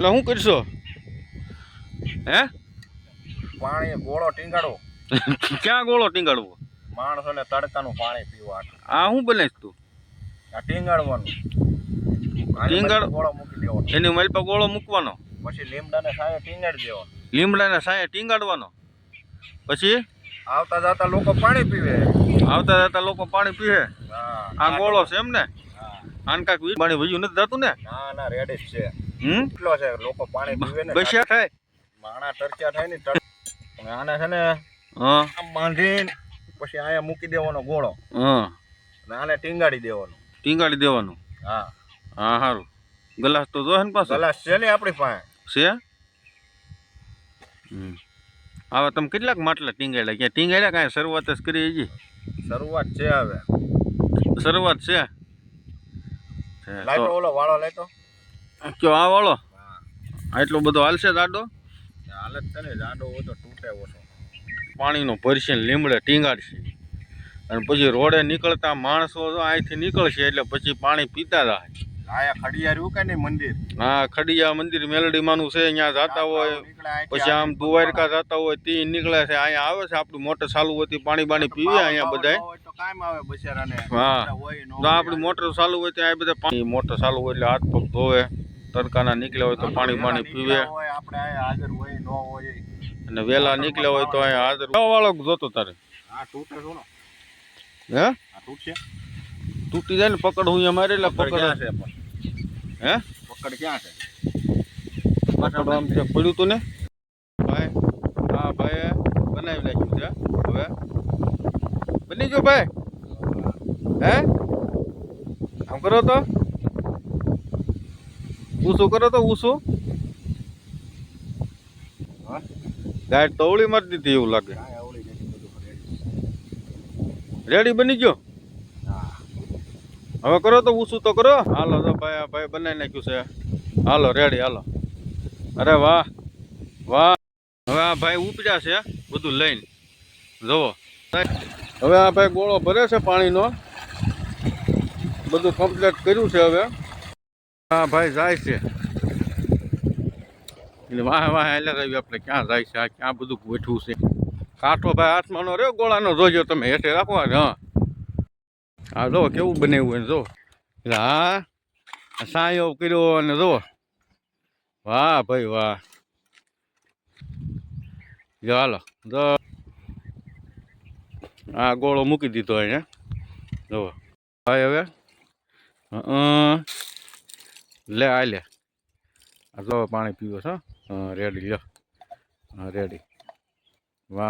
એટલે શું કરશો? હે? પાણી ગોળો ટીંગાડો. ક્યાં ગોળો ટીંગાડવો? માણસોને તડકાનું પાણી પીવા આ શું બને તું? આ ટીંગાડવાનું. ટીંગાડ- ગોળો મૂકી દેવાનો. એની મારી પર ગોળો મૂકવાનો. પછી લીમડાને સાયે ટીંગાડી દેવાનો. લીમડાને સાયા ટીંગાડવાનો. પછી? આવતા જતા લોકો પાણી પીવે. આવતા જતા લોકો પાણી પીવે. આ ગોળો છે એમ ને. આને કાંઈક પાણી વયું નથી જતું ને? ના ના રેડી છે. હમ? કેટલો છે? લોકો પાણી પીવે ને બસ્યા થાય. માણા ટરક્યા થાય ને તડ આને છે ને હા. બાંધીને પછી અહીંયા મૂકી દેવાનો ગોળો. હા. અને આને ટીંગાડી દેવાનો. ટીંગાડી દેવાનું? હા. હા સારું ગલાસ તો જો ને પાછો? ગ્લાસ છે ને આપણી પાસે? છે? હમ. હવે તમે કેટલાક માટલા ટીંગાડ્યા ક્યાં ટીંગાડ્યા કાંઈ શરૂઆત જ કરી હજી? શરૂઆત છે હવે. શરૂઆત છે? લાઈટો ઓલો વાળો લાઈટો કયો આ વાળો? એટલો આટલો બધો હાલશે દાડો હાલત છે ને જાડો તો તૂટે ઓછો. પાણીનો ભરશે લીમડે ટીંગાડશે. અને પછી રોડે નીકળતા માણસો અહીંથી નીકળશે એટલે પછી પાણી પીતા જાય મંદિર? હા ખડિયા મંદિર મેલડીમાંનું છે અહીંયા જાતા હોય. પછી આમ દુવારકા જતા હોય તે નીકળે છે અહીંયા આવે છે આપણું મોટર ચાલુ હોતી પાણી બાણી પીવે અહીંયા બચારાને હા. આપણી મોટર ચાલુ હોય ત્યાં બધા પાણી મોટર ચાલુ હોય એટલે હાથ પગ ધોવે. તડકાના નીકળ્યા હોય તો પાણી પાણી પીવે. હોય આપણે અહીંયા હાજર હોય નો હોય. અને વેલા નીકળ્યા હોય તો અહીંયા હાજર વાળો જોતો તારે? હે? તૂટી જાય ને પકડ હું અહીંયા મારે એટલે પકડ હે? પકડ ક્યાં છે? પકડ આમ છે પડ્યું તું ને? ભાઈ હા ભાઈ બનાવી નાખ્યું છે હવે. બની ગયો ભાઈ? હે? આમ કરો તો. ઊસું કરો તો હા? ગાય તવળી મારી દીધી એવું લાગે. રેડી બની ગયો? હા. હવે કરો તો ઊસું તો કરો. હાલો તો ભાઈ આ ભાઈ બનાવી નાખ્યું છે. હાલો રેડી હાલો. અરે વાહ વાહ. હવે આ ભાઈ ઉપડ્યા છે બધું લઈને. જુઓ. હવે આ ભાઈ ગોળો ભરે છે પાણીનો. બધું કમ્પ્લીટ કર્યું છે હવે. હા, ભાઈ, જાય છે. એટલે વાહ વાહ, એટલે રહ્યું આપણે ક્યાં જાય છે? આ ક્યાં બધું ગોઠવું છે? કાંઠો ભાઈ હાથમાંનો રહ્યો, ગોળાનો. જોજો તમે, હેઠે રાખો હા. હા જો, કેવું બનાવ્યું એને જો. એટલે હા સાયો કર્યો અને જો. વાહ, ભાઈ, વાહ. હાલો, જો. આ ગોળો મૂકી દીધો અહીંયા. જો, ભાઈ, હવે. હં. લે આ લે. આ જો પાણી પીવો છો રેડી લ્યો. રેડી વાહ.